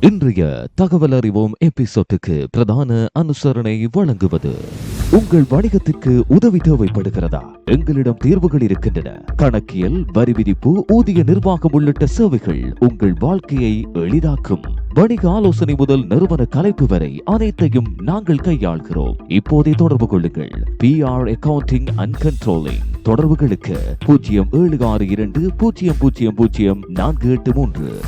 இன்றைய தகவல் அறிவோம் எபிசோட்டுக்கு பிரதான அனுசரணை வழங்குவது உங்கள் வணிகத்திற்கு உதவி தேவைப்படுகிறதா? எங்களிடம் தீர்வுகள் இருக்கின்றன. கணக்கியல் வரி விதிப்பு ஊதிய நிர்வாகம் உள்ளிட்ட சேவைகள் உங்கள் வாழ்க்கையை எளிதாக்கும். வணிக ஆலோசனை முதல் நிறுவன கலைப்பு வரை அனைத்தையும் நாங்கள் கையாள்கிறோம். இப்போதே தொடர்பு கொள்ளுங்கள். P R accounting and controlling தொடர்புகளுக்கு பூஜ்ஜியம் ஏழு ஆறு இரண்டு பூஜ்ஜியம் பூஜ்ஜியம் பூஜ்ஜியம் நான்கு எட்டு மூன்று.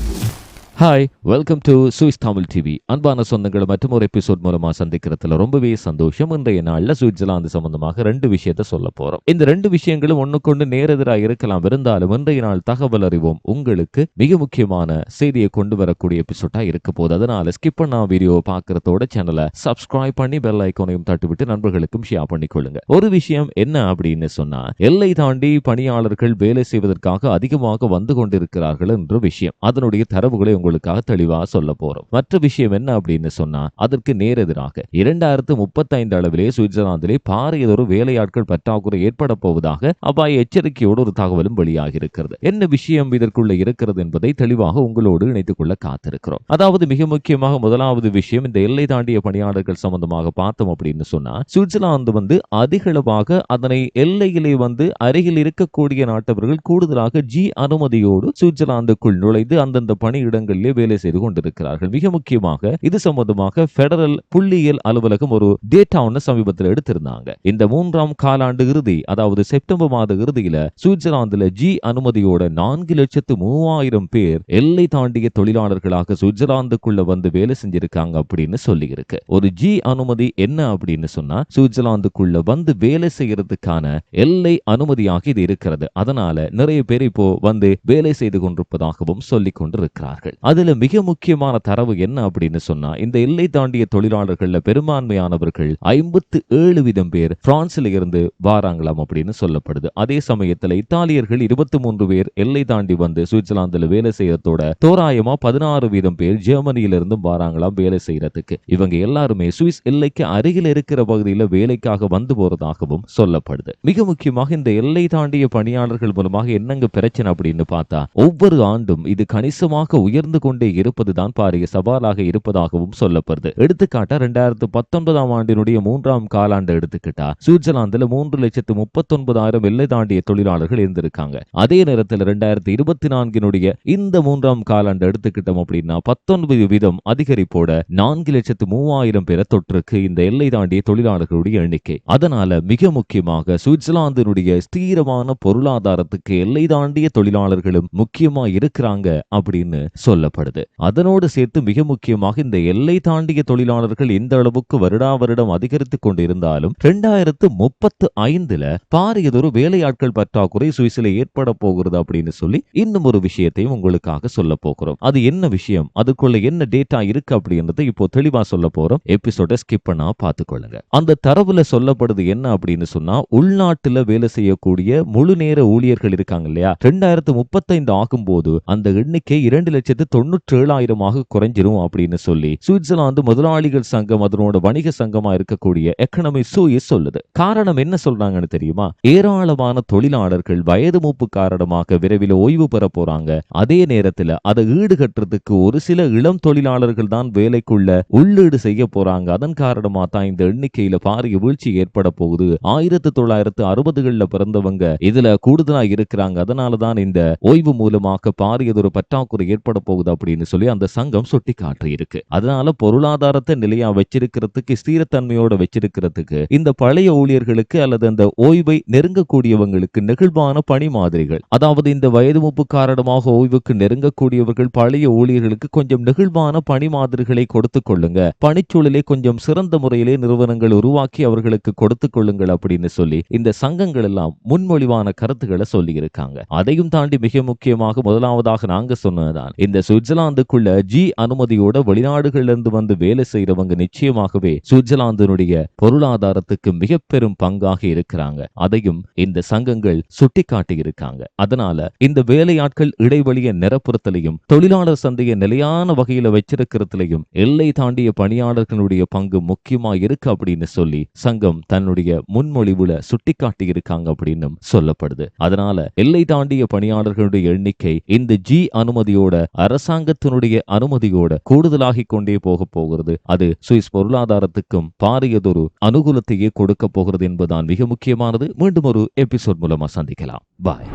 Hi welcome to Swiss Tamil TV அன்பான சொந்தங்களை மற்றும் ஒரு எபிசோட் மூலமா சந்திக்கிறதுல ரொம்பவே சந்தோஷம். இன்றைய நாளில் சுவிட்சர்லாந்து சம்பந்தமாக ரெண்டு விஷயத்த சொல்ல போறோம். இந்த ரெண்டு விஷயங்களும் ஒன்னுக்கொண்டு நேரெதிராக இருக்கலாம். இருந்தாலும் இன்றைய நாள் தகவல் அறிவோம் உங்களுக்கு மிக முக்கியமான செய்தியை கொண்டு வரக்கூடிய எபிசோட்டா இருக்க போது அதனால ஸ்கிப் பண்ணா வீடியோ பாக்குறதோட சேனலை சப்ஸ்கிரைப் பண்ணி பெல் ஐக்கோனையும் தட்டுவிட்டு நண்பர்களுக்கும் ஷேர் பண்ணிக்கொள்ளுங்க ஒரு விஷயம் என்ன அப்படின்னு சொன்னா எல்லை தாண்டி பணியாளர்கள் வேலை செய்வதற்காக அதிகமாக வந்து கொண்டிருக்கிறார்கள் என்ற விஷயம். அதனுடைய தரவுகளை உங்களுக்காக தெளிவாக சொல்ல போறோம். மற்ற விஷயம் என்ன அப்படின்னு சொன்னா அதற்கு நேரெதிராக இரண்டாயிரத்து முப்பத்தைந்து அளவிலே சுவிட்சர்லாந்திலே பாரியதொரு வேலையாட்கள் பற்றாக்குறை ஏற்பட போவதாக அபாய எச்சரிக்கையோடு ஒரு தகவலும் வெளியாகி இருக்கிறது என்ன விஷயம் இதற்குள்ள இருக்கிறது என்பதை தெளிவாக உங்களோடு இணைத்துக் கொள்ள காத்திருக்கிறோம். அதாவது மிக முக்கியமாக முதலாவது விஷயம் இந்த எல்லை தாண்டிய பணியாளர்கள் சம்பந்தமாக பார்த்தோம் அப்படின்னு சொன்னா சுவிட்சர்லாந்து வந்து அதிகளவாக அதனை எல்லையிலே வந்து அருகில் இருக்கக்கூடிய நாட்டவர்கள் கூடுதலாக ஜி அனுமதியோடு சுவிட்சர்லாந்துக்குள் நுழைந்து அந்தந்த பணியிடங்களில் வேலை செய்து கொண்டிருக்கிறார்கள். மிக முக்கியமாக இது சம்பந்தமாக பெடரல் புள்ளியியல் அலுவலகம் ஒரு டேட்டா ஒன்று சமீபத்தில் எடுத்திருந்தாங்க. இந்த மூன்றாம் காலாண்டு இறுதி அதாவது செப்டம்பர் மாத இறுதியில சுவிட்சர்லாந்துல ஜி அனுமதியோட நான்கு லட்சத்து மூவாயிரம் பேர் எல்லை தாண்டிய தொழிலாளர்களாக சுவிட்சர்லாந்துக்குள்ள வந்து வேலை செஞ்சிருக்காங்க அப்படின்னு சொல்லி இருக்கு ஒரு ஜி அனுமதி என்ன அப்படின்னு சொன்னா சுவிட்சர்லாந்துக்குள்ள வந்து வேலை செய்யறதுக்கான எல்லை அனுமதியாக இது இருக்கிறது. அதனால நிறைய பேர் இப்போ வந்து வேலை செய்து கொண்டிருப்பதாகவும் சொல்லிக் கொண்டிருக்கிறார்கள். அதுல மிக முக்கியமான தரவு என்ன அப்படின்னு சொன்னா இந்த எல்லை தாண்டிய தொழிலாளர்கள்ல பெரும்பான்மையானவர்கள் ஐம்பத்து ஏழு வீதம் பேர் பிரான்ஸ்ல இருந்து வாராங்களாம் அப்படின்னு சொல்லப்படுது. அதே சமயத்தில் இத்தாலியர்கள் இருபத்தி மூன்று பேர் எல்லை தாண்டி வந்து சுவிட்சர்லாந்துல வேலை செய்யறதோட தோராயமா பதினாறு வீதம் பேர் ஜெர்மனியில இருந்தும் வாராங்களாம் வேலை செய்யறதுக்கு. இவங்க எல்லாருமே சுவிஸ் எல்லைக்கு அருகில் இருக்கிற பகுதியில வேலைக்காக வந்து போறதாகவும் சொல்லப்படுது. மிக முக்கியமாக இந்த எல்லை தாண்டிய பணியாளர்கள் மூலமாக என்னங்க பிரச்சனை அப்படின்னு பார்த்தா ஒவ்வொரு ஆண்டும் இது கணிசமாக உயர்ந்து கொண்டே இருப்பதுதான் பாரிய சவாலாக இருப்பதாகவும் சொல்லப்படுது. எடுத்துக்காட்டா ரெண்டாயிரத்து பத்தொன்பதாம் ஆண்டினுடைய மூன்றாம் காலாண்டு எடுத்துக்கிட்டா சுவிட்சர்லாந்துல மூன்று லட்சத்து முப்பத்தொன்பதாயிரம் எல்லை தாண்டிய தொழிலாளர்கள் இருந்திருக்காங்க. அதே நேரத்தில் ரெண்டாயிரத்தி இருபத்தி நான்கினுடைய இந்த மூன்றாம் காலாண்டு எடுத்துக்கிட்டோம் அப்படின்னா பத்தொன்பது வீதம் அதிகரிப்போட நான்கு லட்சத்து மூவாயிரம் பேரை தொற்றுக்கு இந்த எல்லை தாண்டிய தொழிலாளர்களுடைய எண்ணிக்கை. அதனால மிக முக்கியமாக சுவிட்சர்லாந்தினுடைய ஸ்தீரமான பொருளாதாரத்துக்கு எல்லை தாண்டிய தொழிலாளர்களும் முக்கியமா இருக்கிறாங்க அப்படின்னு சொல்ல சொல்லப்படுது. அதனோடு சேர்த்து மிக முக்கியமாக இந்த எல்லை தாண்டிய தொழிலாளர்கள் இந்த அளவுக்கு வருடா வருடம் அதிகரித்துக் கொண்டிருந்தாலும் இரண்டாயிரத்து முப்பத்து ஐந்துல பாரியதொரு வேலையாட்கள் பற்றாக்குறை சுவிசில ஏற்பட போகிறது அப்படின்னு சொல்லி இன்னும் ஒரு விஷயத்தையும் உங்களுக்காக சொல்ல போகிறோம். அது என்ன விஷயம்? அதுக்குள்ள என்ன டேட்டா இருக்கு அப்படின்றத இப்போ தெளிவா சொல்ல போறோம். எபிசோட ஸ்கிப் பண்ணா பாத்துக்கொள்ளுங்க அந்த தரவுல சொல்லப்படுது என்ன அப்படின்னு சொன்னா உள்நாட்டுல வேலை செய்யக்கூடிய முழு நேர ஊழியர்கள் இருக்காங்க இல்லையா? ரெண்டாயிரத்து முப்பத்தைந்து ஆகும்போது அந்த எண்ணிக்கை இரண்டு லட்சத்து தொண்ணூற்றி ஏழாயிரமாக குறைஞ்சிரும் அப்படின்னு சொல்லி சுவிட்சர்லாந்து முதலாளிகள் சங்கம் அதனோட வணிக சங்கமா இருக்கக்கூடிய எக்கனமி சூயிஸ் சொல்லுது. காரணம் என்ன சொல்றாங்கன்னு தெரியுமா? ஏராளமான தொழிலாளர்கள் வயது மூப்பு காரணமாக விரைவில் ஓய்வு பெற போறாங்க. அதே நேரத்துல அதை ஈடுகட்டுறதுக்கு ஒரு சில இளம் தொழிலாளர்கள் தான் வேலைக்குள்ள உள்ளீடு செய்ய போறாங்க. அதன் காரணமா தான் இந்த எண்ணிக்கையில பாரிய வீழ்ச்சி ஏற்பட போகுது. ஆயிரத்தி தொள்ளாயிரத்து அறுபதுகள்ல பிறந்தவங்க இதுல கூடுதலா இருக்கிறாங்க. அதனாலதான் இந்த ஓய்வு மூலமாக பாரியதொரு பற்றாக்குறை ஏற்பட போகுது. அப்படின்னு சொல்லி அந்த சங்கம் சுட்டி காட்டியிருக்கு அதனால பொருளாதாரத்தை நிலையா வச்சிருக்கிறதுக்கு ஸ்திரத்தன்மையோட வச்சிருக்கிறதுக்கு இந்த பழைய ஊழியர்களுக்கு அல்லது அந்த ஓய்வை நெருங்கக்கூடியவங்களுக்கு நெகிழ்வான பணி மாதிரிகள். அதாவது இந்த வயது மூப்பு காரணமாக ஓய்வுக்கு நெருங்கக்கூடியவர்கள் பழைய ஊழியர்களுக்கு கொஞ்சம் நெகிழ்வான பணி மாதிரிகளை கொடுத்து கொள்ளுங்க. பணிச்சூழலை கொஞ்சம் சிறந்த முறையிலே நிறுவனங்கள் உருவாக்கி அவர்களுக்கு கொடுத்து கொள்ளுங்கள் அப்படின்னு சொல்லி இந்த சங்கங்கள் எல்லாம் முன்மொழிவான கருத்துக்களை சொல்லி இருக்காங்க அதையும் தாண்டி மிக முக்கியமாக முதலாவதாக நாங்க சொன்னதுதான் இந்த சுவிட்சர்லாந்துக்குள்ள ஜி அனுமதியோட வெளிநாடுகள்ல இருந்து வந்து வேலை செய்யறவங்க நிச்சயமாகவே சுவிட்சர்லாந்தினுடைய பொருளாதாரத்துக்கு மிக பெரும் பங்காக இருக்கிறாங்க. அதையும் இந்த சங்கங்கள் சுட்டிக்காட்டி இருக்காங்க அதனால இந்த வேலையாட்கள் இடைவெளிய நிரப்புறத்திலையும் தொழிலாளர் சந்தையை நிலையான வகையில வச்சிருக்கிறதுலையும் எல்லை தாண்டிய பணியாளர்களுடைய பங்கு முக்கியமா இருக்கு அப்படின்னு சொல்லி சங்கம் தன்னுடைய முன்மொழிவுல சுட்டிக்காட்டி இருக்காங்க அப்படின்னு சொல்லப்படுது. அதனால எல்லை தாண்டிய பணியாளர்களுடைய எண்ணிக்கை இந்த ஜி அனுமதியோட அரசு அரசாங்கத்தினுடைய அனுமதியோட கூடுதலாகி கொண்டே போக போகிறது. அது சுவிஸ் பொருளாதாரத்துக்கும் பாரியதொரு அனுகூலத்தையே கொடுக்க போகிறது என்பதுதான் மிக முக்கியமானது. மீண்டும் ஒரு எபிசோட் மூலமா சந்திக்கலாம். பாய்.